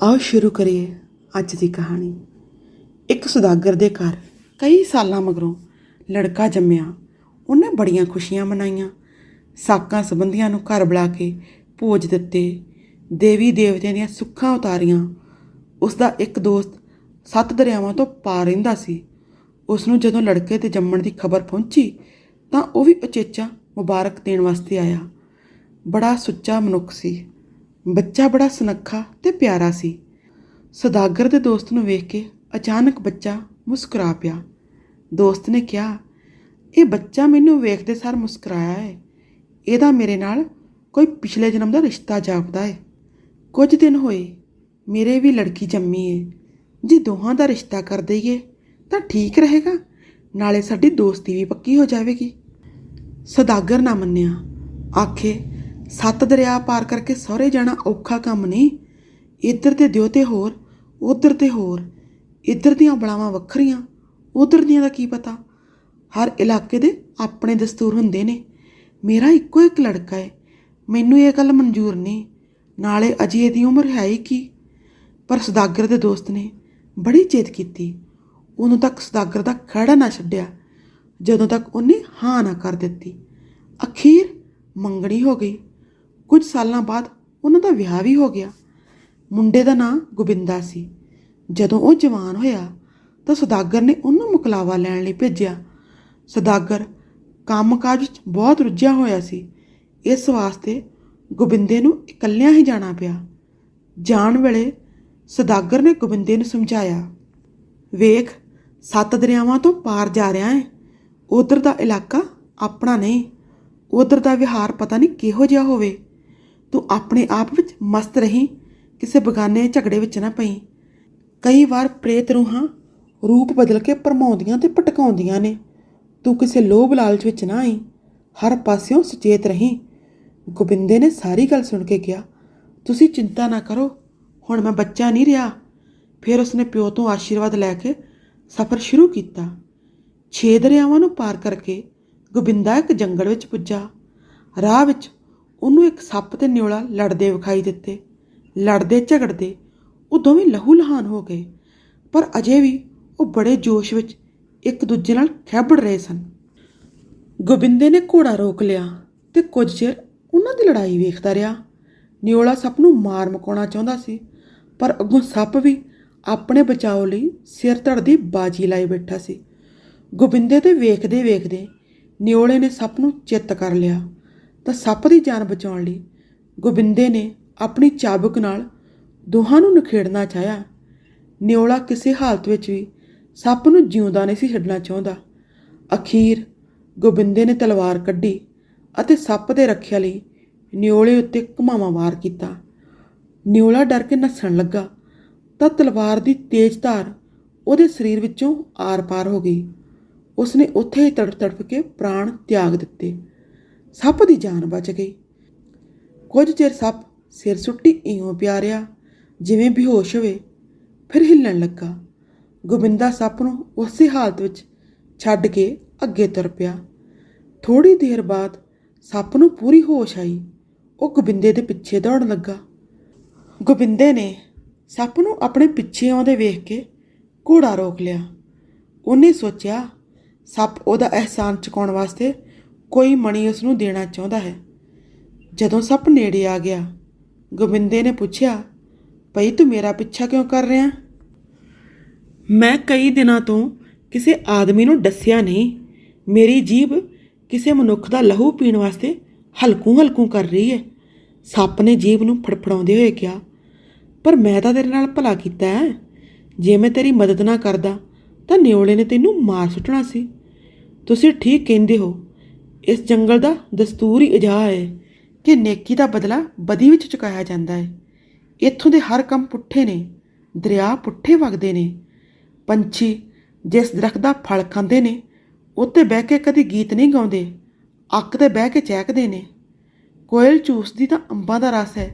ਆਓ ਸ਼ੁਰੂ ਕਰੀਏ ਅੱਜ ਦੀ ਕਹਾਣੀ। ਇੱਕ ਸੁਦਾਗਰ ਦੇ ਘਰ ਕਈ ਸਾਲਾਂ ਮਗਰੋਂ ਲੜਕਾ ਜੰਮਿਆ। ਉਹਨੇ ਬੜੀਆਂ ਖੁਸ਼ੀਆਂ ਮਨਾਈਆਂ। ਸਾਕਾਂ ਸੰਬੰਧੀਆਂ ਨੂੰ ਘਰ ਬੁਲਾ ਕੇ ਭੋਜ ਦਿੱਤੇ। ਦੇਵੀ ਦੇਵਤਿਆਂ ਦੀਆਂ ਸੁੱਖਾਂ ਉਤਾਰੀਆਂ। ਉਸ ਦਾ ਇੱਕ ਦੋਸਤ ਸੱਤ ਦਰਿਆਵਾਂ ਤੋਂ ਪਾਰ ਰਹਿੰਦਾ ਸੀ। ਉਸ ਨੂੰ ਜਦੋਂ ਲੜਕੇ 'ਤੇ ਜੰਮਣ ਦੀ ਖਬਰ ਪਹੁੰਚੀ, ਤਾਂ ਉਹ ਵੀ ਉਚੇਚਾ ਮੁਬਾਰਕ ਦੇਣ ਵਾਸਤੇ ਆਇਆ। ਬੜਾ ਸੁੱਚਾ ਮਨੁੱਖ ਸੀ। ਬੱਚਾ ਬੜਾ ਸੁਨੱਖਾ ਤੇ ਪਿਆਰਾ ਸੀ। ਸੌਦਾਗਰ ਦੇ ਦੋਸਤ ਨੂੰ ਵੇਖ ਕੇ ਅਚਾਨਕ ਬੱਚਾ ਮੁਸਕਰਾ ਪਿਆ। ਦੋਸਤ ਨੇ ਕਿਹਾ, ਇਹ ਬੱਚਾ ਮੈਨੂੰ ਵੇਖਦੇ ਸਾਰ ਮੁਸਕਰਾਇਆ ਹੈ ਇਹਦਾ ਮੇਰੇ ਨਾਲ ਕੋਈ ਪਿਛਲੇ ਜਨਮ ਦਾ ਰਿਸ਼ਤਾ ਜਾਪਦਾ ਹੈ ਕੁਝ ਦਿਨ ਹੋਏ, ਮੇਰੇ ਵੀ ਲੜਕੀ ਜੰਮੀ ਏ। ਜੇ ਦੋਹਾਂ ਦਾ ਰਿਸ਼ਤਾ ਕਰ ਦਈਏ, ਤਾਂ ਠੀਕ ਰਹੇਗਾ। ਨਾਲੇ ਸਾਡੀ ਦੋਸਤੀ ਵੀ ਪੱਕੀ ਹੋ ਜਾਵੇਗੀ। ਸੌਦਾਗਰ ਨਾ ਮੰਨਿਆ। ਆਖੇ ਸੱਤ ਦਰਿਆ ਪਾਰ ਕਰਕੇ ਸਹੁਰੇ ਜਾਣਾ ਔਖਾ ਕੰਮ ਨਹੀਂ। ਇੱਧਰ ਤੇ ਦਿਓ ਤੇ ਹੋਰ, ਉੱਧਰ ਤੇ ਹੋਰ। ਇੱਧਰ ਦੀਆਂ ਬਲਾਵਾਂ ਵੱਖਰੀਆਂ, ਉਧਰ ਦੀਆਂ ਦਾ ਕੀ ਪਤਾ? ਹਰ ਇਲਾਕੇ ਦੇ ਆਪਣੇ ਦਸਤੂਰ ਹੁੰਦੇ ਨੇ। ਮੇਰਾ ਇੱਕੋ ਇੱਕ ਲੜਕਾ ਹੈ ਮੈਨੂੰ ਇਹ ਗੱਲ ਮਨਜ਼ੂਰ ਨਹੀਂ। ਨਾਲੇ ਅਜੇ ਇਹਦੀ ਉਮਰ ਹੈ ਹੀ ਕੀ? ਪਰ ਸੌਦਾਗਰ ਦੇ ਦੋਸਤ ਨੇ ਬੜੀ ਚੇਤ ਕੀਤੀ। ਉਦੋਂ ਤੱਕ ਸੌਦਾਗਰ ਦਾ ਖੜਾ ਨਾ ਛੱਡਿਆ। ਜਦੋਂ ਤੱਕ ਉਹਨੇ ਹਾਂ ਨਾ ਕਰ ਦਿੱਤੀ। ਅਖੀਰ ਮੰਗਣੀ ਹੋ ਗਈ। ਕੁਝ ਸਾਲਾਂ ਬਾਅਦ ਉਹਨਾਂ ਦਾ ਵਿਆਹ ਵੀ ਹੋ ਗਿਆ। ਮੁੰਡੇ ਦਾ ਨਾਂ ਗੋਬਿੰਦਾ ਸੀ। ਜਦੋਂ ਉਹ ਜਵਾਨ ਹੋਇਆ ਤਾਂ ਸੌਦਾਗਰ ਨੇ ਉਹਨੂੰ ਮੁਕਲਾਵਾ ਲੈਣ ਲਈ ਭੇਜਿਆ। ਸੌਦਾਗਰ ਕੰਮਕਾਜ ਵਿੱਚ ਬਹੁਤ ਰੁੱਝਿਆ ਹੋਇਆ ਸੀ। ਇਸ ਵਾਸਤੇ ਗੋਬਿੰਦੇ ਨੂੰ ਇਕੱਲਿਆਂ ਹੀ ਜਾਣਾ ਪਿਆ। ਜਾਣ ਵੇਲੇ ਸੌਦਾਗਰ ਨੇ ਗੋਬਿੰਦੇ ਨੂੰ ਸਮਝਾਇਆ, ਵੇਖ, ਸੱਤ ਦਰਿਆਵਾਂ ਤੋਂ ਪਾਰ ਜਾ ਰਿਹਾ ਹੈ। ਉਧਰ ਦਾ ਇਲਾਕਾ ਆਪਣਾ ਨਹੀਂ। ਉਧਰ ਦਾ ਵਿਹਾਰ ਪਤਾ ਨਹੀਂ ਕਿਹੋ ਜਿਹਾ ਹੋਵੇ। ਤੂੰ ਆਪਣੇ ਆਪ ਵਿੱਚ ਮਸਤ ਰਹੀਂ, ਕਿਸੇ ਬਗਾਨੇ ਝਗੜੇ ਵਿੱਚ ਨਾ ਪਈ। ਕਈ ਵਾਰ ਪ੍ਰੇਤ ਰੂਹਾਂ ਰੂਪ ਬਦਲ ਕੇ ਭਰਮਾਉਂਦੀਆਂ ਤੇ ਭਟਕਾਉਂਦੀਆਂ ਨੇ। ਤੂੰ ਕਿਸੇ ਲੋਭ ਲਾਲਚ ਵਿੱਚ ਨਾ ਆਈ, ਹਰ ਪਾਸਿਓਂ ਸੁਚੇਤ ਰਹੀਂ। ਗੋਬਿੰਦੇ ਨੇ ਸਾਰੀ ਗੱਲ ਸੁਣ ਕੇ ਕਿਹਾ, ਤੁਸੀਂ ਚਿੰਤਾ ਨਾ ਕਰੋ, ਹੁਣ ਮੈਂ ਬੱਚਾ ਨਹੀਂ ਰਿਹਾ। ਫਿਰ ਉਸਨੇ ਪਿਓ ਤੋਂ ਆਸ਼ੀਰਵਾਦ ਲੈ ਕੇ ਸਫ਼ਰ ਸ਼ੁਰੂ ਕੀਤਾ। ਛੇ ਦਰਿਆਵਾਂ ਨੂੰ ਪਾਰ ਕਰਕੇ ਗੋਬਿੰਦਾ ਇੱਕ ਜੰਗਲ ਵਿੱਚ ਪੁੱਜਾ। ਰਾਹ ਵਿੱਚ ਉਹਨੂੰ ਇੱਕ ਸੱਪ ਤੇ ਨਿਉਲਾ ਲੜਦੇ ਵਿਖਾਈ ਦਿੱਤੇ। ਲੜਦੇ ਝਗੜਦੇ ਉਹ ਦੋਵੇਂ ਲਹੂ ਲਹਾਨ ਹੋ ਗਏ। ਪਰ ਅਜੇ ਵੀ ਉਹ ਬੜੇ ਜੋਸ਼ ਵਿੱਚ ਇੱਕ ਦੂਜੇ ਨਾਲ ਖੈਬੜ ਰਹੇ ਸਨ। ਗੋਬਿੰਦੇ ਨੇ ਘੋੜਾ ਰੋਕ ਲਿਆ ਤੇ ਕੁਝ ਚਿਰ ਉਹਨਾਂ ਦੀ ਲੜਾਈ ਵੇਖਦਾ ਰਿਹਾ। ਨਿਓਲਾ ਸੱਪ ਨੂੰ ਮਾਰ ਮਕਾਉਣਾ ਚਾਹੁੰਦਾ ਸੀ, ਪਰ ਅੱਗੋਂ ਸੱਪ ਵੀ ਆਪਣੇ ਬਚਾਓ ਲਈ ਸਿਰ ਧੜ ਦੀ ਬਾਜੀ ਲਾਈ ਬੈਠਾ ਸੀ। ਗੋਬਿੰਦੇ ਤੇ ਵੇਖਦੇ ਵੇਖਦੇ ਨਿਓਲੇ ਨੇ ਸੱਪ ਨੂੰ ਚਿੱਤ ਕਰ ਲਿਆ। ਤਾਂ ਸੱਪ ਦੀ ਜਾਨ ਬਚਾਉਣ ਲਈ ਗੋਬਿੰਦੇ ਨੇ ਆਪਣੀ ਚਾਬੁਕ ਨਾਲ ਦੋਹਾਂ ਨੂੰ ਨਖੇੜਨਾ ਚਾਹਿਆ। ਨਿਓਲਾ ਕਿਸੇ ਹਾਲਤ ਵਿੱਚ ਵੀ ਸੱਪ ਨੂੰ ਜਿਉਂਦਾ ਨਹੀਂ ਸੀ ਛੱਡਣਾ ਚਾਹੁੰਦਾ। ਅਖੀਰ ਗੋਬਿੰਦੇ ਨੇ ਤਲਵਾਰ ਕੱਢੀ ਅਤੇ ਸੱਪ ਦੇ ਰੱਖਿਆ ਲਈ ਨਿਓਲੇ ਉੱਤੇ ਘੁਮਾਵਾ ਵਾਰ ਕੀਤਾ। ਨਿਓਲਾ ਡਰ ਕੇ ਨੱਸਣ ਲੱਗਾ ਤਾਂ ਤਲਵਾਰ ਦੀ ਤੇਜ਼ ਧਾਰ ਉਹਦੇ ਸਰੀਰ ਵਿੱਚੋਂ ਆਰ-ਪਾਰ ਹੋ ਗਈ। ਉਸਨੇ ਉੱਥੇ ਹੀ ਤੜਫ ਤੜਫ ਕੇ ਪ੍ਰਾਣ ਤਿਆਗ ਦਿੱਤੇ। ਸੱਪ ਦੀ ਜਾਨ ਬਚ ਗਈ। ਕੁਝ ਚਿਰ ਸੱਪ ਸਿਰ ਸੁੱਟੀ ਇਉਂ ਪਿਆ ਰਿਹਾ ਜਿਵੇਂ ਬੇਹੋਸ਼ ਹੋਵੇ, ਫਿਰ ਹਿੱਲਣ ਲੱਗਾ। ਗੋਬਿੰਦਾ ਸੱਪ ਨੂੰ ਉਸੇ ਹਾਲਤ ਵਿੱਚ ਛੱਡ ਕੇ ਅੱਗੇ ਤੁਰ ਪਿਆ। ਥੋੜੀ ਦੇਰ ਬਾਅਦ ਸੱਪ ਨੂੰ ਪੂਰੀ ਹੋਸ਼ ਆਈ। ਉਹ ਗੋਬਿੰਦੇ ਦੇ ਪਿੱਛੇ ਦੌੜਨ ਲੱਗਾ। ਗੋਬਿੰਦੇ ਨੇ ਸੱਪ ਨੂੰ ਆਪਣੇ ਪਿੱਛੇ ਆਉਂਦੇ ਵੇਖ ਕੇ ਘੋੜਾ ਰੋਕ ਲਿਆ। ਉਹਨੇ ਸੋਚਿਆ, ਸੱਪ ਉਹਦਾ ਅਹਿਸਾਨ ਚੁਕਾਉਣ ਵਾਸਤੇ ਕੋਈ ਮਣੀ ਉਸ ਨੂੰ ਦੇਣਾ ਚਾਹੁੰਦਾ ਹੈ। ਜਦੋਂ ਸੱਪ ਨੇੜੇ ਆ ਗਿਆ, ਗੋਬਿੰਦੇ ਨੇ ਪੁੱਛਿਆ, ਭਈ ਤੂੰ ਮੇਰਾ ਪਿੱਛਾ ਕਿਉਂ ਕਰ ਰਿਹਾ? ਮੈਂ ਕਈ ਦਿਨਾਂ ਤੋਂ ਕਿਸੇ ਆਦਮੀ ਨੂੰ ਦੱਸਿਆ ਨਹੀਂ। ਮੇਰੀ ਜੀਭ ਕਿਸੇ ਮਨੁੱਖ ਦਾ ਲਹੂ ਪੀਣ ਵਾਸਤੇ ਹਲਕੂ ਹਲਕੂ ਕਰ ਰਹੀ ਹੈ। ਸੱਪ ਨੇ ਜੀਭ ਨੂੰ ਫੜਫੜਾਉਂਦੇ ਹੋਏ ਕਿਹਾ, ਪਰ ਮੈਂ ਤਾਂ ਤੇਰੇ ਨਾਲ ਭਲਾ ਕੀਤਾ ਹੈ। ਜੇ ਮੈਂ ਤੇਰੀ ਮਦਦ ਨਾ ਕਰਦਾ, ਤਾਂ ਨਿਓਲੇ ਨੇ ਤੈਨੂੰ ਮਾਰ ਸੁੱਟਣਾ ਸੀ। ਤੁਸੀਂ ਠੀਕ ਕਹਿੰਦੇ ਹੋ ਇਸ ਜੰਗਲ ਦਾ ਦਸਤੂਰ ਹੀ ਅਜਾ ਹੈ ਕਿ ਨੇਕੀ ਦਾ ਬਦਲਾ ਬਦੀ ਵਿੱਚ ਚੁਕਾਇਆ ਜਾਂਦਾ ਹੈ। ਇੱਥੋਂ ਦੇ ਹਰ ਕੰਮ ਪੁੱਠੇ ਨੇ, ਦਰਿਆ ਪੁੱਠੇ ਵਗਦੇ ਨੇ। ਪੰਛੀ ਜਿਸ ਦਰਖਤ ਦਾ ਫਲ ਖਾਂਦੇ ਨੇ, ਉੱਤੇ ਬਹਿ ਕੇ ਕਦੀ ਗੀਤ ਨਹੀਂ ਗਾਉਂਦੇ ਅੱਕ ਤੇ ਬਹਿ ਕੇ ਚਹਿਕਦੇ ਨੇ। ਕੋਇਲ ਚੂਸਦੀ ਤਾਂ ਅੰਬਾਂ ਦਾ ਰਸ ਹੈ,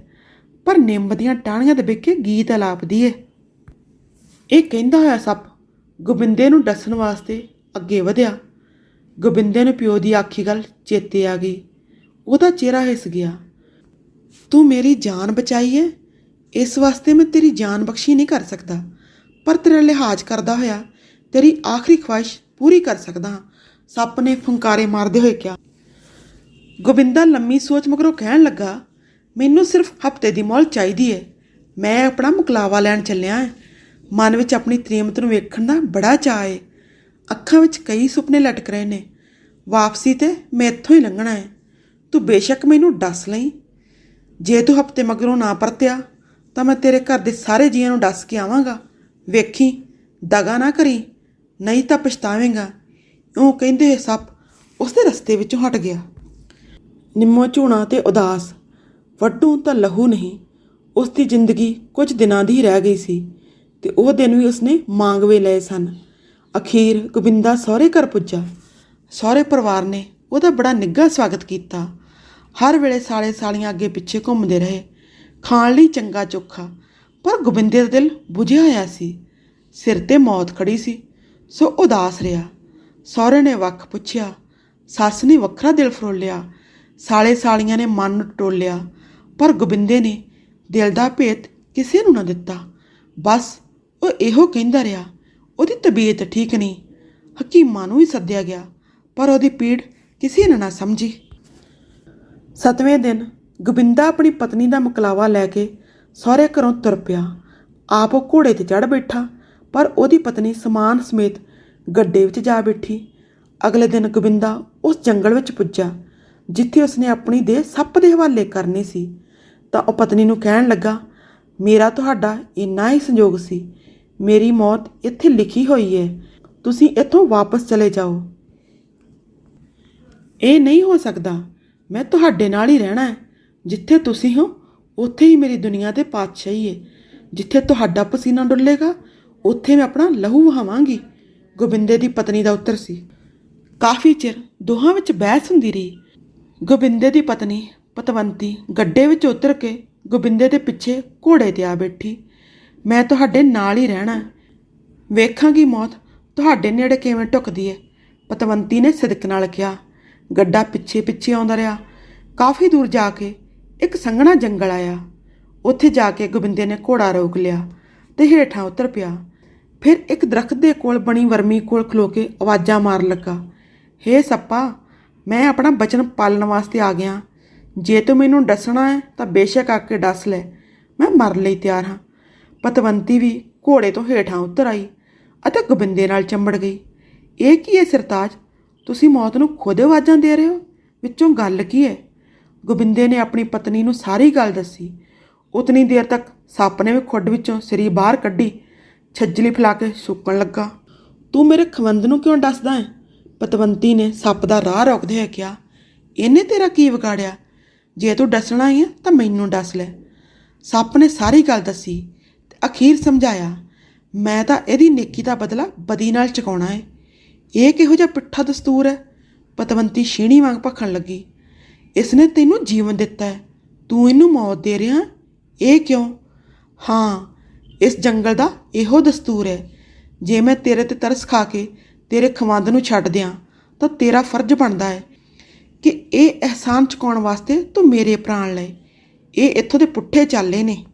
ਪਰ ਨਿੰਮ ਦੀਆਂ ਟਾਹਣੀਆਂ ਦੇ ਬਹਿ ਗੀਤ ਆਲਾਪਦੀ ਏ। ਇਹ ਕਹਿੰਦਾ ਹੋਇਆ ਸੱਪ ਗੋਬਿੰਦੇ ਨੂੰ ਦੱਸਣ ਵਾਸਤੇ ਅੱਗੇ ਵਧਿਆ। ਗੋਬਿੰਦੇ ਨੂੰ ਪਿਓ ਦੀ ਆਖੀ ਗੱਲ ਚੇਤੇ ਆ ਗਈ। ਉਹਦਾ ਚਿਹਰਾ ਹਿਸ ਗਿਆ। ਤੂੰ ਮੇਰੀ ਜਾਨ ਬਚਾਈ ਹੈ ਇਸ ਵਾਸਤੇ ਮੈਂ ਤੇਰੀ ਜਾਨ ਬਖਸ਼ੀ ਨਹੀਂ ਕਰ ਸਕਦਾ। ਪਰ ਤੇਰਾ ਲਿਹਾਜ਼ ਕਰਦਾ ਹੋਇਆ ਤੇਰੀ ਆਖਰੀ ਖਵਾਇਸ਼ ਪੂਰੀ ਕਰ ਸਕਦਾ ਹਾਂ। ਸੱਪ ਨੇ ਫੁੰਕਾਰੇ ਮਾਰਦੇ ਹੋਏ ਕਿਹਾ। ਗੋਬਿੰਦਾ ਲੰਮੀ ਸੋਚ ਮਗਰੋਂ ਕਹਿਣ ਲੱਗਾ, ਮੈਨੂੰ ਸਿਰਫ ਹਫ਼ਤੇ ਦੀ ਮੌਲ ਚਾਹੀਦੀ ਹੈ ਮੈਂ ਆਪਣਾ ਮੁਕਲਾਵਾ ਲੈਣ ਚੱਲਿਆ ਹਾਂ ਮਨ ਵਿੱਚ ਆਪਣੀ ਤ੍ਰੀਮਤ ਨੂੰ ਵੇਖਣ ਦਾ ਬੜਾ ਚਾਅ ਹੈ ਅੱਖਾਂ ਵਿੱਚ ਕਈ ਸੁਪਨੇ ਲਟਕ ਰਹੇ ਨੇ। ਵਾਪਸੀ ਤੇ ਮੈਂ ਇੱਥੋਂ ਹੀ ਲੰਘਣਾ ਹੈ। ਤੂੰ ਬੇਸ਼ੱਕ ਮੈਨੂੰ ਦੱਸ ਲਈ। ਜੇ ਤੂੰ ਹਫ਼ਤੇ ਮਗਰੋਂ ਨਾ ਪਰਤਿਆ, ਤਾਂ ਮੈਂ ਤੇਰੇ ਘਰ ਦੇ ਸਾਰੇ ਜੀਆਂ ਨੂੰ ਦੱਸ ਕੇ ਆਵਾਂਗਾ। ਵੇਖੀ, ਦਗਾ ਨਾ ਕਰੀ, ਨਹੀਂ ਤਾਂ ਪਛਤਾਵੇਂਗਾ। ਉਹ ਕਹਿੰਦੇ ਹੋਏ ਸੱਪ ਉਸਦੇ ਰਸਤੇ ਵਿੱਚੋਂ ਹਟ ਗਿਆ। ਨਿੰਮੋ ਝੂਣਾ ਤੇ ਉਦਾਸ, ਵੱਡੂ ਤਾਂ ਲਹੂ ਨਹੀਂ, ਉਸ ਦੀ ਜ਼ਿੰਦਗੀ ਕੁਝ ਦਿਨਾਂ ਦੀ ਹੀ ਰਹਿ ਗਈ ਸੀ ਤੇ ਉਹ ਦਿਨ ਵੀ ਉਸਨੇ ਮੰਗਵੇ ਲਏ ਸਨ। ਅਖੀਰ ਗੋਬਿੰਦਾ ਸਹੁਰੇ ਘਰ ਪੁੱਜਾ। ਸਹੁਰੇ ਪਰਿਵਾਰ ਨੇ ਉਹਦਾ ਬੜਾ ਨਿੱਘਾ ਸਵਾਗਤ ਕੀਤਾ। ਹਰ ਵੇਲੇ ਸਾਲੇ ਸਾਲੀਆਂ ਅੱਗੇ ਪਿੱਛੇ ਘੁੰਮਦੇ ਰਹੇ। ਖਾਣ ਲਈ ਚੰਗਾ ਚੋਖਾ, ਪਰ ਗੋਬਿੰਦੇ ਦਾ ਦਿਲ ਬੁਝਿਆ ਹੋਇਆ ਸੀ। ਸਿਰ ਤੇ ਮੌਤ ਖੜੀ ਸੀ, ਸੋ ਉਦਾਸ ਰਿਹਾ। ਸਹੁਰੇ ਨੇ ਵੱਖ ਪੁੱਛਿਆ, ਸੱਸ ਨੇ ਵੱਖਰਾ ਦਿਲ ਫਰੋਲਿਆ ਸਾਲੇ ਸਾਲੀਆਂ ਨੇ ਮਨ ਨੂੰ ਟੋਲਿਆ ਪਰ ਗੋਬਿੰਦੇ ਨੇ ਦਿਲ ਦਾ ਭੇਤ ਕਿਸੇ ਨੂੰ ਨਾ ਦਿੱਤਾ। ਬਸ ਉਹ ਇਹੋ ਕਹਿੰਦਾ ਰਿਹਾ ਉਹਦੀ ਤਬੀਅਤ ਠੀਕ ਨਹੀਂ। ਹਕੀਮਾਂ ਨੂੰ ਵੀ ਸੱਦਿਆ ਗਿਆ, ਪਰ ਉਹਦੀ ਪੀੜ ਕਿਸੇ ਨੇ ਨਾ ਸਮਝੀ। ਸਤਵੇਂ ਦਿਨ ਗੋਬਿੰਦਾ ਆਪਣੀ ਪਤਨੀ ਦਾ ਮਕਲਾਵਾ ਲੈ ਕੇ ਸਹੁਰੇ ਘਰੋਂ ਤੁਰ ਪਿਆ। ਆਪ ਉਹ ਘੋੜੇ ਤੇ ਚੜ ਬੈਠਾ, ਪਰ ਉਹਦੀ ਪਤਨੀ ਸਮਾਨ ਸਮੇਤ ਗੱਡੇ ਵਿੱਚ ਜਾ ਬੈਠੀ। ਅਗਲੇ ਦਿਨ ਗੋਬਿੰਦਾ ਉਸ ਜੰਗਲ ਵਿੱਚ ਪੁੱਜਾ, ਜਿੱਥੇ ਉਸਨੇ ਆਪਣੀ ਦੇਹ ਸੱਪ ਦੇ ਹਵਾਲੇ ਕਰਨੀ ਸੀ। ਤਾਂ ਉਹ ਪਤਨੀ ਨੂੰ ਕਹਿਣ ਲੱਗਾ, ਮੇਰਾ ਤੁਹਾਡਾ ਇੰਨਾ ਹੀ ਸੰਯੋਗ ਸੀ ਮੇਰੀ ਮੌਤ ਇੱਥੇ ਲਿਖੀ ਹੋਈ ਹੈ ਤੁਸੀਂ ਇੱਥੋਂ ਵਾਪਸ ਚਲੇ ਜਾਓ। ਇਹ ਨਹੀਂ ਹੋ ਸਕਦਾ। ਮੈਂ ਤੁਹਾਡੇ ਨਾਲ ਹੀ ਰਹਿਣਾ ਹੈ। ਜਿੱਥੇ ਤੁਸੀਂ ਹੋ, ਉੱਥੇ ਹੀ ਮੇਰੀ ਦੁਨੀਆ ਤੇ ਪਾਤਸ਼ਾਹੀ ਹੈ ਜਿੱਥੇ ਤੁਹਾਡਾ ਪਸੀਨਾ ਡੁੱਲੇਗਾ, ਉੱਥੇ ਮੈਂ ਆਪਣਾ ਲਹੂ ਵਹਾਵਾਂਗੀ। ਗੋਬਿੰਦੇ ਦੀ ਪਤਨੀ ਦਾ ਉੱਤਰ ਸੀ। ਕਾਫੀ ਚਿਰ ਦੋਹਾਂ ਵਿੱਚ ਬਹਿਸ ਹੁੰਦੀ ਰਹੀ। ਗੋਬਿੰਦੇ ਦੀ ਪਤਨੀ ਪਤਵੰਤੀ ਗੱਡੇ ਵਿੱਚ ਉਤਰ ਕੇ ਗੋਬਿੰਦੇ ਦੇ ਪਿੱਛੇ ਘੋੜੇ ਤੇ ਆ ਬੈਠੀ। ਮੈਂ ਤੁਹਾਡੇ ਨਾਲ ਹੀ ਰਹਿਣਾ ਵੇਖਾਂਗੀ ਮੌਤ, ਤੁਹਾਡੇ ਨੇੜੇ ਕਿਵੇਂ ਢੁਕਦੀ ਹੈ। ਪਤਵੰਤੀ ਨੇ ਸਿਦਕ ਨਾਲ ਕਿਹਾ, ਗੱਡਾ ਪਿੱਛੇ ਪਿੱਛੇ ਆਉਂਦਾ ਰਿਹਾ। ਕਾਫੀ ਦੂਰ ਜਾ ਕੇ ਇੱਕ ਸੰਘਣਾ ਜੰਗਲ ਆਇਆ। ਉੱਥੇ ਜਾ ਕੇ ਗੋਬਿੰਦੇ ਨੇ ਘੋੜਾ ਰੋਕ ਲਿਆ ਤੇ ਹੇਠਾਂ ਉਤਰ ਪਿਆ। ਫਿਰ ਇੱਕ ਦਰਖਤ ਦੇ ਕੋਲ ਬਣੀ ਵਰਮੀ ਕੋਲ ਖਲੋ ਕੇ ਆਵਾਜ਼ਾਂ ਮਾਰਨ ਲੱਗਾ, ਹੇ ਸੱਪਾ, ਮੈਂ ਆਪਣਾ ਬਚਨ ਪਾਲਣ ਵਾਸਤੇ ਆ ਗਿਆ। ਜੇ ਤੂੰ ਮੈਨੂੰ ਡਸਣਾ ਹੈ ਤਾਂ ਬੇਸ਼ੱਕ ਆ ਕੇ ਡਸ ਲੈ। ਮੈਂ ਮਰਨ ਲਈ ਤਿਆਰ ਹਾਂ। ਪਤਵੰਤੀ ਵੀ ਘੋੜੇ ਤੋਂ ਹੇਠਾਂ ਉਤਰ ਆਈ ਅਤੇ ਗੋਬਿੰਦੇ ਨਾਲ ਚੰਬੜ ਗਈ। ਇਹ ਕੀ ਹੈ ਸਰਤਾਜ? ਤੁਸੀਂ ਮੌਤ ਨੂੰ ਖੁਦ ਆਵਾਜ਼ਾਂ ਦੇ ਰਹੇ ਹੋ? ਵਿੱਚੋਂ ਗੱਲ ਕੀ ਹੈ? ਗੋਬਿੰਦੇ ਨੇ ਆਪਣੀ ਪਤਨੀ ਨੂੰ ਸਾਰੀ ਗੱਲ ਦੱਸੀ। ਉਤਨੀ ਦੇਰ ਤੱਕ ਸੱਪ ਨੇ ਵੀ ਖੁੱਡ ਵਿੱਚੋਂ ਸਰੀ ਬਾਹਰ ਕੱਢੀ, ਛੱਜਲੀ ਫੈਲਾ ਕੇ ਸੁੱਕਣ ਲੱਗਾ। ਤੂੰ ਮੇਰੇ ਖਵੰਦ ਨੂੰ ਕਿਉਂ ਡਸਦਾ ਹੈ? ਪਤਵੰਤੀ ਨੇ ਸੱਪ ਦਾ ਰਾਹ ਰੋਕਦੇ ਹੋਏ ਕਿਹਾ, ਇਹਨੇ ਤੇਰਾ ਕੀ ਵਿਗਾੜਿਆ? ਜੇ ਤੂੰ ਡਸਣਾ ਹੀ ਹੈ ਤਾਂ ਮੈਨੂੰ ਡਸ ਲੈ। ਸੱਪ ਨੇ ਸਾਰੀ ਗੱਲ ਦੱਸੀ। ਅਖੀਰ ਸਮਝਾਇਆ, ਮੈਂ ਤਾਂ ਇਹਦੀ ਨੇਕੀ ਦਾ ਬਦਲਾ ਬਦੀ ਨਾਲ ਚੁਕਾਉਣਾ ਹੈ ਇਹ ਕਿਹੋ ਜਿਹਾ ਪਿੱਠਾ ਦਸਤੂਰ ਹੈ? ਪਤਵੰਤੀ ਛੀਣੀ ਵਾਂਗ ਭਖਣ ਲੱਗੀ। ਇਸ ਨੇ ਤੈਨੂੰ ਜੀਵਨ ਦਿੱਤਾ ਹੈ। ਤੂੰ ਇਹਨੂੰ ਮੌਤ ਦੇ ਰਿਹਾ ਇਹ ਕਿਉਂ? ਹਾਂ, ਇਸ ਜੰਗਲ ਦਾ ਇਹੋ ਦਸਤੂਰ ਹੈ। ਜੇ ਮੈਂ ਤੇਰੇ ਤੇ ਤਰਸ ਖਾ ਕੇ ਤੇਰੇ ਖਵੰਦ ਨੂੰ ਛੱਡ ਦਿਆਂ, ਤਾਂ ਤੇਰਾ ਫਰਜ਼ ਬਣਦਾ ਹੈ ਕਿ ਇਹ ਅਹਿਸਾਨ ਚੁਕਾਉਣ ਵਾਸਤੇ ਤੂੰ ਮੇਰੇ ਪ੍ਰਾਣ ਲਏ। ਇਹ ਇੱਥੋਂ ਦੇ ਪੁੱਠੇ ਚਾਲੇ ਨੇ।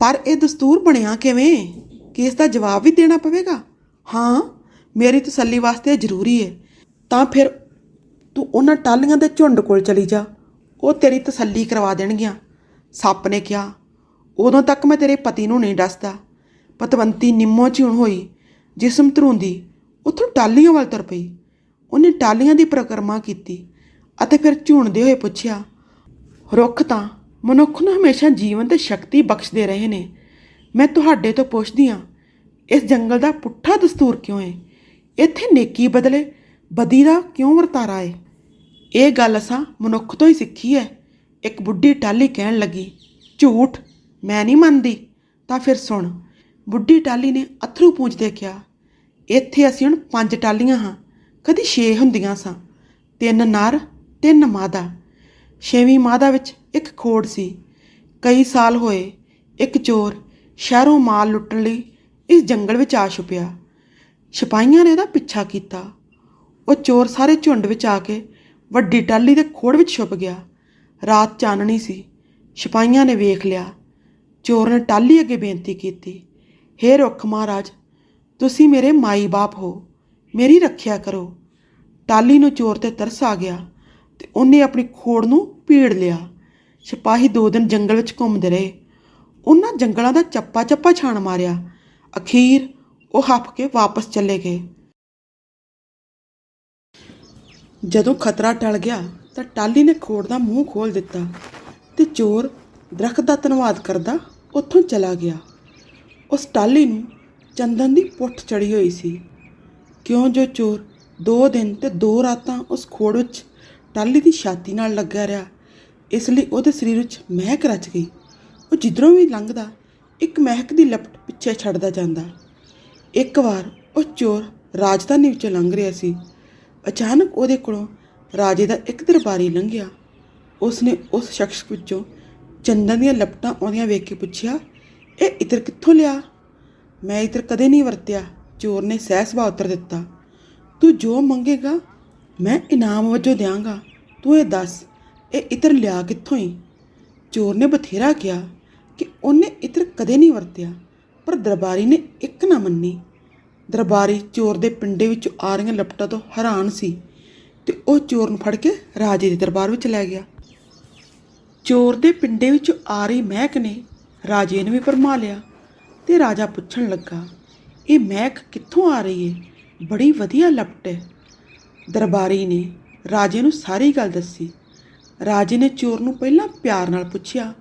ਪਰ ਇਹ ਦਸਤੂਰ ਬਣਿਆ ਕਿਵੇਂ? ਕਿ ਇਸ ਦਾ ਜਵਾਬ ਵੀ ਦੇਣਾ ਪਵੇਗਾ? ਹਾਂ, ਮੇਰੀ ਤਸੱਲੀ ਵਾਸਤੇ ਜ਼ਰੂਰੀ ਹੈ। ਤਾਂ ਫਿਰ ਤੂੰ ਉਹਨਾਂ ਟਾਲੀਆਂ ਦੇ ਝੁੰਡ ਕੋਲ ਚਲੀ ਜਾ। ਉਹ ਤੇਰੀ ਤਸੱਲੀ ਕਰਵਾ ਦੇਣਗੀਆਂ। ਸੱਪ ਨੇ ਕਿਹਾ, ਉਦੋਂ ਤੱਕ ਮੈਂ ਤੇਰੇ ਪਤੀ ਨੂੰ ਨਹੀਂ ਦੱਸਦਾ ਪਤਵੰਤੀ ਨਿੰਮੋ ਝੂਣ ਹੋਈ, ਜਿਸਮ ਧਰੂੰਦੀ, ਉੱਥੋਂ ਟਾਲੀਆਂ ਵੱਲ ਤੁਰ ਪਈ। ਉਹਨੇ ਟਾਲੀਆਂ ਦੀ ਪ੍ਰਕਰਮਾ ਕੀਤੀ ਅਤੇ ਫਿਰ ਝੂਣਦੇ ਹੋਏ ਪੁੱਛਿਆ, ਰੁੱਖ ਤਾਂ ਮਨੁੱਖ ਨੂੰ ਹਮੇਸ਼ਾ ਜੀਵਨ ਤੇ ਸ਼ਕਤੀ ਬਖਸ਼ਦੇ ਰਹੇ ਨੇ। ਮੈਂ ਤੁਹਾਡੇ ਤੋਂ ਪੁੱਛਦੀ ਹਾਂ, ਇਸ ਜੰਗਲ ਦਾ ਪੁੱਠਾ ਦਸਤੂਰ ਕਿਉਂ ਹੈ ਇੱਥੇ ਨੇਕੀ ਬਦਲੇ ਬਦੀ ਦਾ ਕਿਉਂ ਵਰਤਾਰਾ ਹੈ ਇਹ ਗੱਲ ਅਸਾਂ ਮਨੁੱਖ ਤੋਂ ਹੀ ਸਿੱਖੀ ਹੈ ਇੱਕ ਬੁੱਢੀ ਟਾਲੀ ਕਹਿਣ ਲੱਗੀ, ਝੂਠ, ਮੈਂ ਨਹੀਂ ਮੰਨਦੀ। ਤਾਂ ਫਿਰ ਸੁਣ, ਬੁੱਢੀ ਟਾਲੀ ਨੇ ਅਥਰੂ ਪੂੰਝਦੇ ਕਿਹਾ, ਇੱਥੇ ਅਸੀਂ ਹੁਣ ਪੰਜ ਟਾਲੀਆਂ ਹਾਂ, ਕਦੀ ਛੇ ਹੁੰਦੀਆਂ ਸਾਂ, ਤਿੰਨ ਨਰ, ਤਿੰਨ ਮਾਦਾ। ਛੇਵੀਂ ਮਾਦਾ ਵਿੱਚ ਇੱਕ ਖੋੜ ਸੀ। ਕਈ ਸਾਲ ਹੋਏ ਇੱਕ ਚੋਰ ਸ਼ਹਿਰੋਂ ਮਾਲ ਲੁੱਟਣ ਲਈ ਇਸ ਜੰਗਲ ਵਿੱਚ ਆ ਛੁਪਿਆ। ਸਿਪਾਹੀਆਂ ਨੇ ਇਹਦਾ ਪਿੱਛਾ ਕੀਤਾ। ਉਹ ਚੋਰ ਸਾਰੇ ਝੁੰਡ ਵਿੱਚ ਆ ਕੇ ਵੱਡੀ ਟਾਲੀ ਦੇ ਖੋੜ ਵਿੱਚ ਛੁਪ ਗਿਆ। ਰਾਤ ਚਾਨਣੀ ਸੀ। ਸਿਪਾਹੀਆਂ ਨੇ ਵੇਖ ਲਿਆ। ਚੋਰ ਨੇ ਟਾਲੀ ਅੱਗੇ ਬੇਨਤੀ ਕੀਤੀ, ਹੇ ਰੁੱਖ ਮਹਾਰਾਜ, ਤੁਸੀਂ ਮੇਰੇ ਮਾਈ ਬਾਪ ਹੋ। ਮੇਰੀ ਰੱਖਿਆ ਕਰੋ। ਟਾਲੀ ਨੂੰ ਚੋਰ ਤੇ ਤਰਸ ਆ ਗਿਆ। ਤੇ ਉਹਨੇ ਆਪਣੀ ਖੋੜ ਨੂੰ ਪੀੜ ਲਿਆ। ਸਿਪਾਹੀ ਦੋ ਦਿਨ ਜੰਗਲ ਵਿੱਚ ਘੁੰਮਦੇ ਰਹੇ। ਉਹਨਾਂ ਜੰਗਲਾਂ ਦਾ ਚੱਪਾ ਚੱਪਾ ਛਾਣ ਮਾਰਿਆ। ਅਖੀਰ ਉਹ ਹੱਫ ਕੇ ਵਾਪਸ ਚਲੇ ਗਏ। ਜਦੋਂ ਖਤਰਾ ਟਲ ਗਿਆ ਤਾਂ ਟਾਲੀ ਨੇ ਖੋੜ ਦਾ ਮੂੰਹ ਖੋਲ ਦਿੱਤਾ ਤੇ ਚੋਰ ਦਰਖਤ ਦਾ ਧੰਨਵਾਦ ਕਰਦਾ ਉੱਥੋਂ ਚਲਾ ਗਿਆ। ਉਸ ਟਾਲੀ ਨੂੰ ਚੰਦਨ ਦੀ ਪੁੱਠ ਚੜੀ ਹੋਈ ਸੀ। ਕਿਉਂ ਜੋ ਚੋਰ ਦੋ ਦਿਨ ਤੇ ਦੋ ਰਾਤਾਂ ਉਸ ਖੋੜ ਵਿੱਚ ਟਾਲੀ ਦੀ ਛਾਤੀ ਨਾਲ ਲੱਗਿਆ ਰਿਹਾ। ਇਸ ਲਈ ਉਹਦੇ ਸਰੀਰ ਵਿੱਚ ਮਹਿਕ ਰਚ ਗਈ। ਉਹ ਜਿੱਧਰੋਂ ਵੀ ਲੰਘਦਾ, ਇੱਕ ਮਹਿਕ ਦੀ ਲਪਟ ਪਿੱਛੇ ਛੱਡਦਾ ਜਾਂਦਾ। ਇੱਕ ਵਾਰ ਉਹ ਚੋਰ ਰਾਜਧਾਨੀ ਵਿੱਚੋਂ ਲੰਘ ਰਿਹਾ ਸੀ। ਅਚਾਨਕ ਉਹਦੇ ਕੋਲੋਂ ਰਾਜੇ ਦਾ ਇੱਕ ਦਰਬਾਰੀ ਲੰਘਿਆ। ਉਸਨੇ ਉਸ ਸ਼ਖਸ ਵਿੱਚੋਂ ਚੰਦਨ ਦੀਆਂ ਲਪਟਾਂ ਆਉਂਦੀਆਂ ਵੇਖ ਕੇ ਪੁੱਛਿਆ, ਇਹ ਇਤਰ ਕਿੱਥੋਂ ਲਿਆ? ਮੈਂ ਇਤਰ ਕਦੇ ਨਹੀਂ ਵਰਤਿਆ। ਚੋਰ ਨੇ ਸਹਿ ਸੁਭਾਅ ਉੱਤਰ ਦਿੱਤਾ। ਤੂੰ ਜੋ ਮੰਗੇਗਾ ਮੈਂ ਇਨਾਮ ਵਜੋਂ ਦਿਆਂਗਾ, ਤੂੰ ਇਹ ਦੱਸ, ਇਹ ਇਤਰ ਲਿਆ ਕਿੱਥੋਂ ਹੀ ਚੋਰ ਨੇ ਬਥੇਰਾ ਕਿਹਾ ਕਿ ਉਹਨੇ ਇਤਰ ਕਦੇ ਨਹੀਂ ਵਰਤਿਆ, ਪਰ ਦਰਬਾਰੀ ਨੇ ਇੱਕ ਨਾ ਮੰਨੀ। ਦਰਬਾਰੀ ਚੋਰ ਦੇ ਪਿੰਡੇ ਵਿੱਚ ਆ ਰਹੀਆਂ ਲਪਟਾਂ ਤੋਂ ਹੈਰਾਨ ਸੀ ਤੇ ਉਹ ਚੋਰ ਨੂੰ ਫੜ ਕੇ ਰਾਜੇ ਦੇ ਦਰਬਾਰ ਵਿੱਚ ਲੈ ਗਿਆ। ਚੋਰ ਦੇ ਪਿੰਡੇ ਵਿੱਚ ਆ ਰਹੀ ਮਹਿਕ ਨੇ ਰਾਜੇ ਨੂੰ ਵੀ ਭਰਮਾ ਲਿਆ ਤੇ ਰਾਜਾ ਪੁੱਛਣ ਲੱਗਾ, ਇਹ ਮਹਿਕ ਕਿੱਥੋਂ ਆ ਰਹੀ ਹੈ ਬੜੀ ਵਧੀਆ ਲਪਟ ਹੈ ਦਰਬਾਰੀ ਨੇ ਰਾਜੇ ਨੂੰ ਸਾਰੀ ਗੱਲ ਦੱਸੀ। ਰਾਜੇ ਨੇ ਚੋਰ ਨੂੰ ਪਹਿਲਾਂ ਪਿਆਰ ਨਾਲ ਪੁੱਛਿਆ,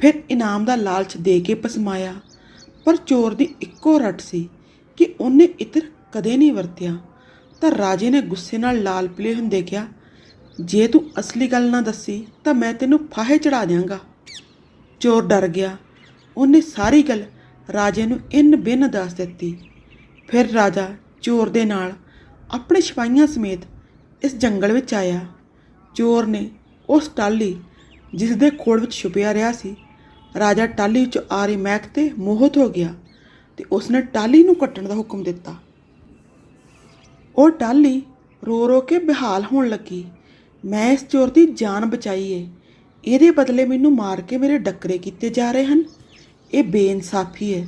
ਫਿਰ ਇਨਾਮ ਦਾ ਲਾਲਚ ਦੇ ਕੇ ਪਸਮਾਇਆ। ਪਰ ਚੋਰ ਦੀ ਇੱਕੋ ਰੱਟ ਸੀ ਕਿ ਉਹਨੇ ਇਤਰ ਕਦੇ ਨਹੀਂ ਵਰਤਿਆ। ਤਾਂ ਰਾਜੇ ਨੇ ਗੁੱਸੇ ਨਾਲ ਲਾਲ ਪੀਲੇ ਹੁੰਦੇ ਕਿਹਾ, ਜੇ ਤੂੰ ਅਸਲੀ ਗੱਲ ਨਾ ਦੱਸੀ, ਤਾਂ ਮੈਂ ਤੈਨੂੰ ਫਾਹੇ ਚੜਾ ਦਿਆਂਗਾ। ਚੋਰ ਡਰ ਗਿਆ। ਉਹਨੇ ਸਾਰੀ ਗੱਲ ਰਾਜੇ ਨੂੰ ਇਨ ਬਿਨ ਦੱਸ ਦਿੱਤੀ। ਫਿਰ ਰਾਜਾ ਚੋਰ ਦੇ ਨਾਲ ਆਪਣੇ ਸਿਪਾਹੀਆਂ ਸਮੇਤ ਇਸ ਜੰਗਲ ਵਿੱਚ ਆਇਆ। ਚੋਰ ਨੇ ਉਸ ਟਾਲੀ ਜਿਸ ਦੇ ਖੋੜ ਵਿੱਚ ਛੁਪਿਆ ਰਿਹਾ ਸੀ, ਰਾਜਾ ਟਾਲੀ ਵਿੱਚ ਆ ਰਹੀ ਮਹਿਕ ਤੇ ਮੋਹਿਤ ਹੋ ਗਿਆ ਤੇ ਉਸਨੇ ਟਾਲੀ ਨੂੰ ਕੱਟਣ ਦਾ ਹੁਕਮ ਦਿੱਤਾ। ਉਹ ਟਾਲੀ ਰੋ ਰੋ ਕੇ ਬਿਹਾਲ ਹੋਣ ਲੱਗੀ, ਮੈਂ ਇਸ ਚੋਰ ਦੀ ਜਾਨ ਬਚਾਈ ਏ, ਇਹਦੇ ਬਦਲੇ ਮੈਨੂੰ ਮਾਰ ਕੇ ਮੇਰੇ ਡੱਕਰੇ ਕੀਤੇ ਜਾ ਰਹੇ ਹਨ। ਇਹ ਬੇਇਨਸਾਫੀ ਹੈ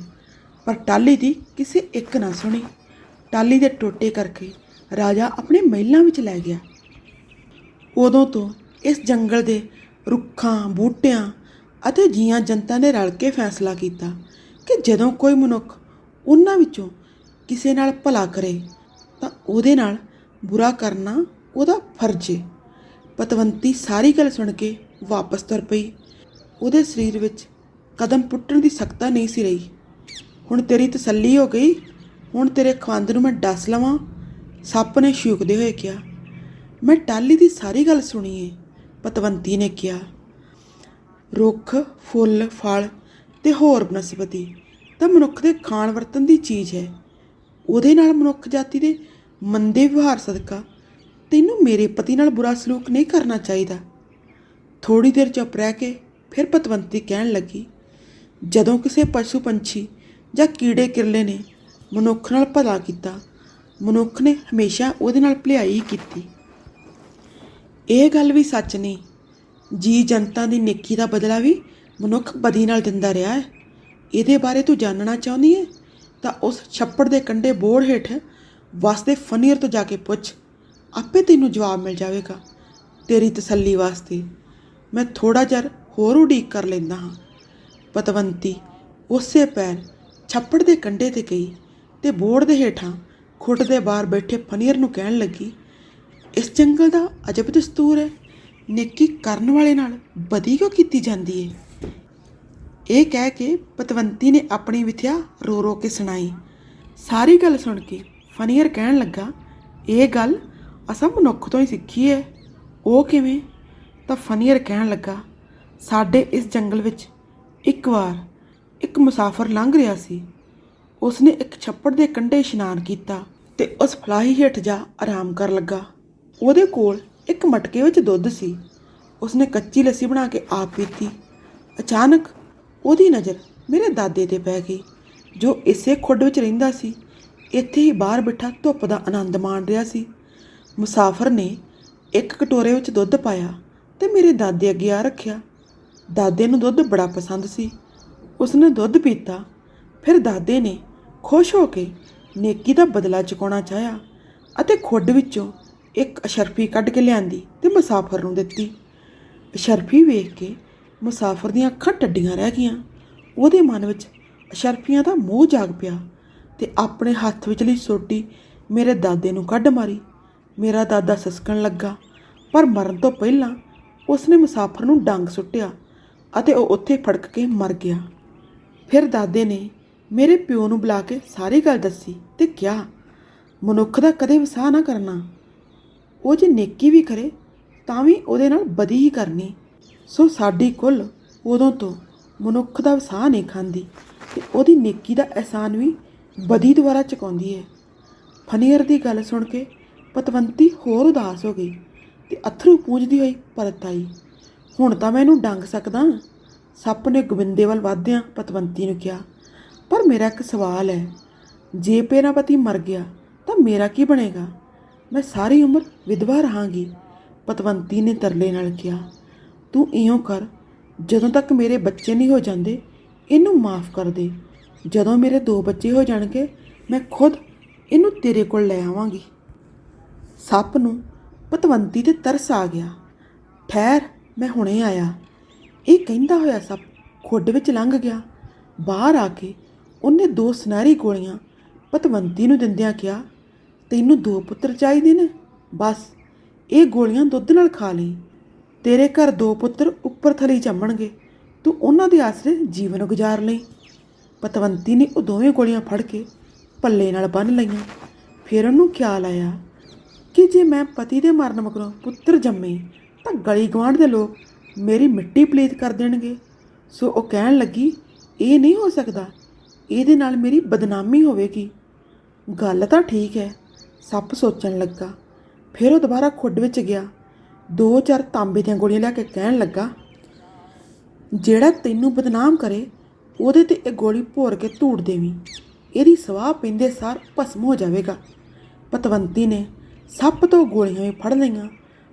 ਪਰ ਟਾਲੀ ਦੀ ਕਿਸੇ ਇੱਕ ਨਾ ਸੁਣੀ। ਟਾਲੀ ਦੇ ਟੋਟੇ ਕਰਕੇ ਰਾਜਾ ਆਪਣੇ ਮਹਿਲਾਂ ਵਿੱਚ ਲੈ ਗਿਆ। ਉਦੋਂ ਤੋਂ ਇਸ ਜੰਗਲ ਦੇ ਰੁੱਖਾਂ, ਬੂਟਿਆਂ ਅਤੇ ਜੀਆਂ ਜਨਤਾ ਨੇ ਰਲ ਕੇ ਫੈਸਲਾ ਕੀਤਾ ਕਿ ਜਦੋਂ ਕੋਈ ਮਨੁੱਖ ਉਹਨਾਂ ਵਿੱਚੋਂ ਕਿਸੇ ਨਾਲ ਭਲਾ ਕਰੇ, ਤਾਂ ਉਹਦੇ ਨਾਲ ਬੁਰਾ ਕਰਨਾ ਉਹਦਾ ਫਰਜ਼ ਹੈ ਪਤਵੰਤੀ ਸਾਰੀ ਗੱਲ ਸੁਣ ਕੇ ਵਾਪਸ ਤੁਰ ਪਈ। ਉਹਦੇ ਸਰੀਰ ਵਿੱਚ ਕਦਮ ਪੁੱਟਣ ਦੀ ਸਖਤਾ ਨਹੀਂ ਸੀ ਰਹੀ। ਹੁਣ ਤੇਰੀ ਤਸੱਲੀ ਹੋ ਗਈ, ਹੁਣ ਤੇਰੇ ਖਵੰਦ ਨੂੰ ਮੈਂ ਡਸ ਲਵਾਂ ਸੱਪ ਨੇ ਸ਼ੂਕਦੇ ਹੋਏ ਕਿਹਾ, ਮੈਂ ਟਾਲੀ ਦੀ ਸਾਰੀ ਗੱਲ ਸੁਣੀ ਏ, ਪਤਵੰਤੀ ਨੇ ਕਿਹਾ। ਰੁੱਖ, ਫੁੱਲ, ਫਲ ਤੇ ਹੋਰ ਬਨਸਪਤੀ ਤਾਂ ਮਨੁੱਖ ਦੇ ਖਾਣ ਵਰਤਨ ਦੀ ਚੀਜ਼ ਹੈ। ਉਹਦੇ ਨਾਲ ਮਨੁੱਖ ਜਾਤੀ ਦੇ ਮੰਦੇ ਵਿਵਹਾਰ ਸਦਕਾ ਤੈਨੂੰ ਮੇਰੇ ਪਤੀ ਨਾਲ ਬੁਰਾ ਸਲੂਕ ਨਹੀਂ ਕਰਨਾ ਚਾਹੀਦਾ। ਥੋੜੀ ਦੇਰ ਚੁੱਪ ਰਹਿ ਕੇ ਫਿਰ ਪਤਵੰਤੀ ਕਹਿਣ ਲੱਗੀ, ਜਦੋਂ ਕਿਸੇ ਪਸ਼ੂ ਪੰਛੀ ਜਾਂ ਕੀੜੇ ਕਿਰਲੇ ਨੇ ਮਨੁੱਖ ਨਾਲ ਭਲਾ ਕੀਤਾ ਮਨੁੱਖ ਨੇ ਹਮੇਸ਼ਾ ਉਹਦੇ ਨਾਲ ਭਲਾਈ ਕੀਤੀ। ਇਹ ਗੱਲ ਵੀ ਸੱਚ ਨਹੀਂ। ਜੀ ਜਨਤਾ ਦੀ ਨੇਕੀ ਦਾ ਬਦਲਾ ਵੀ ਮਨੁੱਖ ਬਦੀ ਨਾਲ ਦਿੰਦਾ ਰਿਹਾ ਹੈ। ਇਹਦੇ ਬਾਰੇ ਤੂੰ ਜਾਣਨਾ ਚਾਹੁੰਦੀ ਹੈ ਤਾਂ ਉਸ ਛੱਪੜ ਦੇ ਕੰਢੇ ਬੋੜ ਹੇਠ ਵਸਦੇ ਫਨੀਅਰ ਤੋਂ ਜਾ ਕੇ ਪੁੱਛ, ਆਪੇ ਤੈਨੂੰ ਜਵਾਬ ਮਿਲ ਜਾਵੇਗਾ ਤੇਰੀ ਤਸੱਲੀ ਵਾਸਤੇ। ਮੈਂ ਥੋੜਾ ਜਿਹਾ ਹੋਰ ਉਡੀਕ ਕਰ ਲੈਂਦਾ ਹਾਂ। ਪਤਵੰਤੀ ਉਸੇ ਪੈਰ ਛੱਪੜ ਦੇ ਕੰਢੇ ਤੇ ਗਈ ਤੇ ਬੋੜ ਦੇ ਹੇਠਾਂ ਖੁੱਟ ਦੇ ਬਾਹਰ ਬੈਠੇ ਫਨੀਅਰ ਨੂੰ ਕਹਿਣ ਲੱਗੀ, ਇਸ ਜੰਗਲ ਦਾ ਅਜਬ ਦਸਤੂਰ ਹੈ। ਨੇਕੀ ਕਰਨ ਵਾਲੇ ਨਾਲ ਬਦੀ ਕਿਉਂ ਕੀਤੀ ਜਾਂਦੀ ਹੈ ਇਹ ਕਹਿ ਕੇ ਪਤਵੰਤੀ ਨੇ ਆਪਣੀ ਵਿਥਿਆ ਰੋ ਰੋ ਕੇ ਸੁਣਾਈ। ਸਾਰੀ ਗੱਲ ਸੁਣ ਕੇ ਫਨੀਅਰ ਕਹਿਣ ਲੱਗਾ, ਇਹ ਗੱਲ ਅਸਾਂ ਮਨੁੱਖ ਤੋਂ ਹੀ ਸਿੱਖੀ ਹੈ ਉਹ ਕਿਵੇਂ? ਤਾਂ ਫਨੀਅਰ ਕਹਿਣ ਲੱਗਾ, ਸਾਡੇ ਇਸ ਜੰਗਲ ਵਿੱਚ ਇੱਕ ਵਾਰ ਇੱਕ ਮੁਸਾਫਰ ਲੰਘ ਰਿਹਾ ਸੀ। ਉਸਨੇ ਇੱਕ ਛੱਪੜ ਦੇ ਕੰਢੇ ਇਸ਼ਨਾਨ ਕੀਤਾ। ਤੇ ਉਸ ਫਲਾਹੀ ਹੇਠ ਜਾ ਆਰਾਮ ਕਰਨ ਲੱਗਾ। ਉਹਦੇ ਕੋਲ ਇੱਕ ਮਟਕੇ ਵਿੱਚ ਦੁੱਧ ਸੀ। ਉਸਨੇ ਕੱਚੀ ਲੱਸੀ ਬਣਾ ਕੇ ਆਪ ਪੀਤੀ। ਅਚਾਨਕ ਉਹਦੀ ਨਜ਼ਰ ਮੇਰੇ ਦਾਦੇ ਤੇ ਪੈ ਗਈ, ਜੋ ਇਸੇ ਖੁੱਡ ਵਿੱਚ ਰਹਿੰਦਾ ਸੀ। ਇੱਥੇ ਹੀ ਬਾਹਰ ਬੈਠਾ ਧੁੱਪ ਦਾ ਆਨੰਦ ਮਾਣ ਰਿਹਾ ਸੀ। ਮੁਸਾਫਰ ਨੇ ਇੱਕ ਕਟੋਰੇ ਵਿੱਚ ਦੁੱਧ ਪਾਇਆ ਤੇ ਮੇਰੇ ਦਾਦੇ ਅੱਗੇ ਆ ਰੱਖਿਆ। ਦਾਦੇ ਨੂੰ ਦੁੱਧ ਬੜਾ ਪਸੰਦ ਸੀ। ਉਸਨੇ ਦੁੱਧ ਪੀਤਾ। ਫਿਰ ਦਾਦੇ ਨੇ ਖੁਸ਼ ਹੋ ਕੇ ਨੇਕੀ ਦਾ ਬਦਲਾ ਚੁਕਾਉਣਾ ਚਾਹਿਆ ਅਤੇ ਖੁੱਡ ਵਿੱਚੋਂ ਇੱਕ ਅਸ਼ਰਫੀ ਕੱਢ ਕੇ ਲਿਆਂਦੀ ਤੇ ਮੁਸਾਫਰ ਨੂੰ ਦਿੱਤੀ। ਅਸ਼ਰਫੀ ਵੇਖ ਕੇ ਮੁਸਾਫਰ ਦੀਆਂ ਅੱਖਾਂ ਟੱਡੀਆਂ ਰਹਿ ਗਈਆਂ। ਉਹਦੇ ਮਨ ਵਿੱਚ ਅਸ਼ਰਫੀਆਂ ਦਾ ਮੋਹ ਜਾਗ ਪਿਆ ਤੇ ਆਪਣੇ ਹੱਥ ਵਿਚਲੀ ਸੋਟੀ ਮੇਰੇ ਦਾਦੇ ਨੂੰ ਕੱਢ ਮਾਰੀ। ਮੇਰਾ ਦਾਦਾ ਸਸਕਣ ਲੱਗਾ, ਪਰ ਮਰਨ ਤੋਂ ਪਹਿਲਾਂ ਉਸਨੇ ਮੁਸਾਫਰ ਨੂੰ ਡੰਗ ਸੁੱਟਿਆ ਅਤੇ ਉਹ ਉੱਥੇ ਫੜਕ ਕੇ ਮਰ ਗਿਆ। ਫਿਰ ਦਾਦੇ ਨੇ ਮੇਰੇ ਪਿਓ ਨੂੰ ਬੁਲਾ ਕੇ ਸਾਰੀ ਗੱਲ ਦੱਸੀ ਤੇ ਕਿਹਾ, ਮਨੁੱਖ ਦਾ ਕਦੇ ਵਿਸਾਹ ਨਾ ਕਰਨਾ। ਉਹ ਜੇ ਨੇਕੀ ਵੀ ਕਰੇ, ਤਾਂ ਵੀ ਉਹਦੇ ਨਾਲ ਬਦੀ ਹੀ ਕਰਨੀ। ਸੋ ਸਾਡੀ ਕੁੱਲ ਉਦੋਂ ਤੋਂ ਮਨੁੱਖ ਦਾ ਵਿਸਾਹ ਨਹੀਂ ਖਾਂਦੀ ਤੇ ਉਹਦੀ ਨੇਕੀ ਦਾ ਅਹਿਸਾਨ ਵੀ ਬਦੀ ਦੁਆਰਾ ਚੁਕਾਉਂਦੀ ਹੈ। ਫਨੀਅਰ ਦੀ ਗੱਲ ਸੁਣ ਕੇ ਪਤਵੰਤੀ ਹੋਰ ਉਦਾਸ ਹੋ ਗਈ ਤੇ ਅਥਰੂ ਪੂੰਝਦੀ ਹੋਈ ਪਰਤ ਆਈ। ਹੁਣ ਤਾਂ ਮੈਂ ਇਹਨੂੰ ਡੰਗ ਸਕਦਾ ਸੱਪ ਨੇ ਗੋਬਿੰਦੇ ਵੱਲ ਵਧਦਿਆਂ ਪਤਵੰਤੀ ਨੂੰ ਕਿਹਾ ਪਰ ਮੇਰਾ ਇੱਕ ਸਵਾਲ ਹੈ, ਜੇ ਮੇਰਾ ਪਤੀ ਮਰ ਗਿਆ, ਤਾਂ ਮੇਰਾ ਕੀ ਬਣੇਗਾ? ਮੈਂ ਸਾਰੀ ਉਮਰ ਵਿਧਵਾ ਰਹਾਂਗੀ, ਪਤਵੰਤੀ ਨੇ ਤਰਲੇ ਨਾਲ ਕਿਹਾ। ਤੂੰ ਇਉਂ ਕਰ, ਜਦੋਂ ਤੱਕ ਮੇਰੇ ਬੱਚੇ ਨਹੀਂ ਹੋ ਜਾਂਦੇ, ਇਹਨੂੰ ਮਾਫ ਕਰ ਦੇ। ਜਦੋਂ ਮੇਰੇ ਦੋ ਬੱਚੇ ਹੋ ਜਾਣਗੇ, ਮੈਂ ਖੁਦ ਇਹਨੂੰ ਤੇਰੇ ਕੋਲ ਲੈ ਆਵਾਂਗੀ। ਸੱਪ ਨੂੰ ਪਤਵੰਤੀ ਤੇ ਤਰਸ ਆ ਗਿਆ। ਠਹਿਰ, ਮੈਂ ਹੁਣੇ ਆਇਆ। ਇਹ ਕਹਿੰਦਾ ਹੋਇਆ ਸੱਪ ਖੁੱਡ ਵਿੱਚ ਲੰਘ ਗਿਆ। ਬਾਹਰ ਆ ਕੇ ਉਹਨੇ ਦੋ ਸੁਨਹਿਰੀ ਗੋਲੀਆਂ ਪਤਵੰਤੀ ਨੂੰ ਦਿੰਦਿਆਂ ਕਿਹਾ, ਤੈਨੂੰ ਦੋ ਪੁੱਤਰ ਚਾਹੀਦੇ ਨੇ। ਬਸ, ਇਹ ਗੋਲੀਆਂ ਦੁੱਧ ਨਾਲ ਖਾ ਲਈ। ਤੇਰੇ ਘਰ ਦੋ ਪੁੱਤਰ ਉੱਪਰ ਥਲੀ ਜੰਮਣਗੇ। ਤੂੰ ਉਹਨਾਂ ਦੇ ਆਸਰੇ ਜੀਵਨ ਗੁਜ਼ਾਰ ਲਈ। ਪਤਵੰਤੀ ਨੇ ਉਹ ਦੋਵੇਂ ਗੋਲੀਆਂ ਫੜ ਕੇ ਪੱਲੇ ਨਾਲ ਬੰਨ੍ਹ ਲਈਆਂ। ਫਿਰ ਉਹਨੂੰ ਖਿਆਲ ਆਇਆ ਕਿ ਜੇ ਮੈਂ ਪਤੀ ਦੇ ਮਰਨ ਮਗਰੋਂ ਪੁੱਤਰ ਜੰਮੇ, ਤਾਂ ਗਲੀ ਗਵਾਂਢ ਦੇ ਲੋਕ ਮੇਰੀ ਮਿੱਟੀ ਪਲੀਤ ਕਰ ਦੇਣਗੇ। ਸੋ ਉਹ ਕਹਿਣ ਲੱਗੀ, ਇਹ ਨਹੀਂ ਹੋ ਸਕਦਾ ਇਹਦੇ ਨਾਲ ਮੇਰੀ ਬਦਨਾਮੀ ਹੋਵੇਗੀ। ਗੱਲ ਤਾਂ ਠੀਕ ਹੈ, ਸੱਪ ਸੋਚਣ ਲੱਗਾ। ਫਿਰ ਉਹ ਦੁਬਾਰਾ ਖੁੱਡ ਵਿੱਚ ਗਿਆ। ਦੋ ਚਾਰ ਤਾਂਬੇ ਦੀਆਂ ਗੋਲੀਆਂ ਲੈ ਕੇ ਕਹਿਣ ਲੱਗਾ, ਜਿਹੜਾ ਤੈਨੂੰ ਬਦਨਾਮ ਕਰੇ, ਉਹਦੇ ਤੇ ਇਹ ਗੋਲੀ ਭੋਰ ਕੇ ਧੂੜ ਦੇਵੀਂ। ਇਹਦੀ ਸਵਾਹ ਪੈਂਦੇ ਸਾਰ ਭਸਮ ਹੋ ਜਾਵੇਗਾ। ਪਤਵੰਤੀ ਨੇ ਸੱਪ ਤੋਂ ਗੋਲੀਆਂ ਵੀ ਫੜ ਲਈਆਂ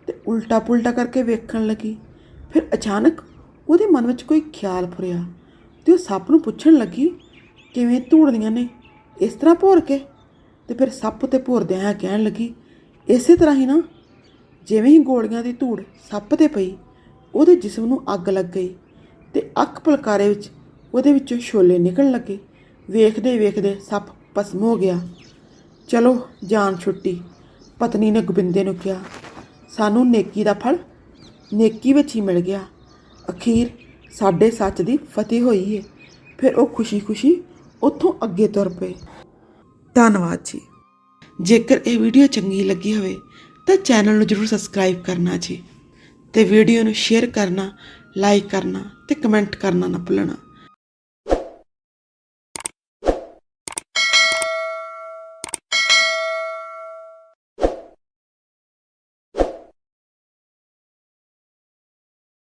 ਤੇ ਉਲਟਾ ਪੁਲਟਾ ਕਰਕੇ ਵੇਖਣ ਲੱਗੀ। ਫਿਰ ਅਚਾਨਕ ਉਹਦੇ ਮਨ ਵਿੱਚ ਕੋਈ ਖਿਆਲ ਫੁਰਿਆ ਤੇ ਉਹ ਸੱਪ ਨੂੰ ਪੁੱਛਣ ਲੱਗੀ ਕਿਵੇਂ ਧੂੜਦੀਆਂ ਨੇ? ਇਸ ਤਰ੍ਹਾਂ ਭੋਰ ਕੇ? ਤੇ ਫਿਰ ਸੱਪ ਤੇ ਭੋਰਦਿਆਂ ਹੋਇਆਂ ਕਹਿਣ ਲੱਗੀ, ਇਸੇ ਤਰ੍ਹਾਂ ਹੀ ਨਾ? ਜਿਵੇਂ ਹੀ ਗੋਲੀਆਂ ਦੀ ਧੂੜ ਸੱਪ ਤੇ ਪਈ, ਉਹਦੇ ਜਿਸਮ ਨੂੰ ਅੱਗ ਲੱਗ ਗਈ ਤੇ ਅੱਖ ਪਲਕਾਰੇ ਵਿੱਚ ਉਹਦੇ ਵਿੱਚੋਂ ਛੋਲੇ ਨਿਕਲਣ ਲੱਗੇ। ਵੇਖਦੇ ਵੇਖਦੇ ਸੱਪ ਭਸਮ ਹੋ ਗਿਆ। ਚਲੋ, ਜਾਨ ਛੁੱਟੀ। ਪਤਨੀ ਨੇ ਗੋਬਿੰਦੇ ਨੂੰ ਕਿਹਾ, ਸਾਨੂੰ ਨੇਕੀ ਦਾ ਫਲ? ਨੇਕੀ ਵਿੱਚ ਹੀ ਮਿਲ ਗਿਆ। ਅਖੀਰ ਸਾਡੇ ਸੱਚ ਦੀ ਫਤਿਹ ਹੋਈ ਹੈ ਫਿਰ ਉਹ ਖੁਸ਼ੀ-ਖੁਸ਼ੀ ਉੱਥੋਂ ਅੱਗੇ ਤੁਰ ਪਏ। ਧੰਨਵਾਦ ਜੀ। ਜੇਕਰ ਇਹ ਵੀਡੀਓ ਚੰਗੀ ਲੱਗੀ ਹੋਵੇ, ਤਾਂ ਚੈਨਲ ਨੂੰ ਜਰੂਰ ਸਬਸਕ੍ਰਾਈਬ ਕਰਨਾ ਜੀ ਤੇ ਵੀਡੀਓ ਨੂੰ ਸ਼ੇਅਰ ਕਰਨਾ, ਲਾਈਕ ਕਰਨਾ ਤੇ ਕਮੈਂਟ ਕਰਨਾ ਨਾ ਭੁੱਲਣਾ।